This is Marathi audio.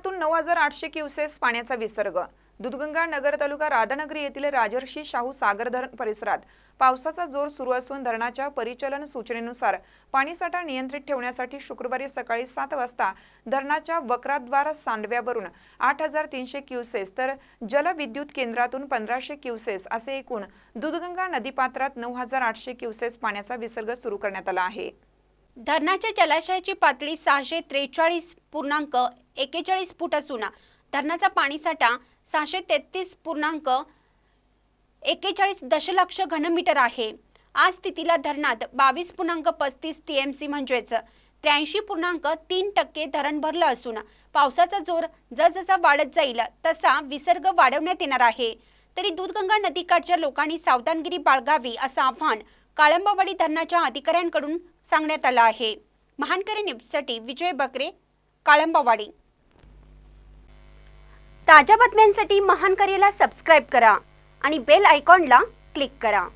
धरणातून नऊ हजार आठशे क्युसेस पाण्याचा विसर्ग. दुधगंगा नगर तालुका राधानगरी येथील राजर्षी शाहू सागर धरण परिसरात पावसाचा जोर सुरू असून धरणाच्या परिचलन सूचनेनुसार पाणीसाठा नियंत्रित ठेवण्यासाठी शुक्रवारी सकाळी सात वाजता धरणाच्या वक्राद्वार सांडव्यावरून आठ हजार तीनशे क्युसेस तर जलविद्युत केंद्रातून पंधराशे क्युसेस असे एकूण दूधगंगा नदीपात्रात नऊ हजार आठशे क्युसेस पाण्याचा विसर्ग सुरू करण्यात आला आहे. धरणाच्या जलाशयाची पातळी सहाशे त्रेचाळीस पूर्णांक एकेचाळीस फूट असून धरणाचा पाणीसाठा सहाशे तेहतीस पूर्णांक एकेचाळीस दशलक्ष घनमीटर आहे. आज स्थितीला धरणात बावीस पूर्णांक पस्तीस टी एम सी म्हणजेच त्र्याऐंशी पूर्णांक तीन टक्के धरण भरलं असून पावसाचा जोर जसजसा वाढत जाईल तसा विसर्ग वाढवण्यात येणार आहे. तरी दूधगंगा नदीकाठच्या लोकांनी सावधानगिरी बाळगावी असं आव्हान काळंबावाडी धरणाच्या अधिकाऱ्यांकडून सांगण्यात आलं आहे. महानकरी न्यूजसाठी विजय बकरे काळंबावाडी. ताज्या बातम्यांसाठी महानकरीला सबस्क्राईब करा आणि बेल आयकॉनला क्लिक करा.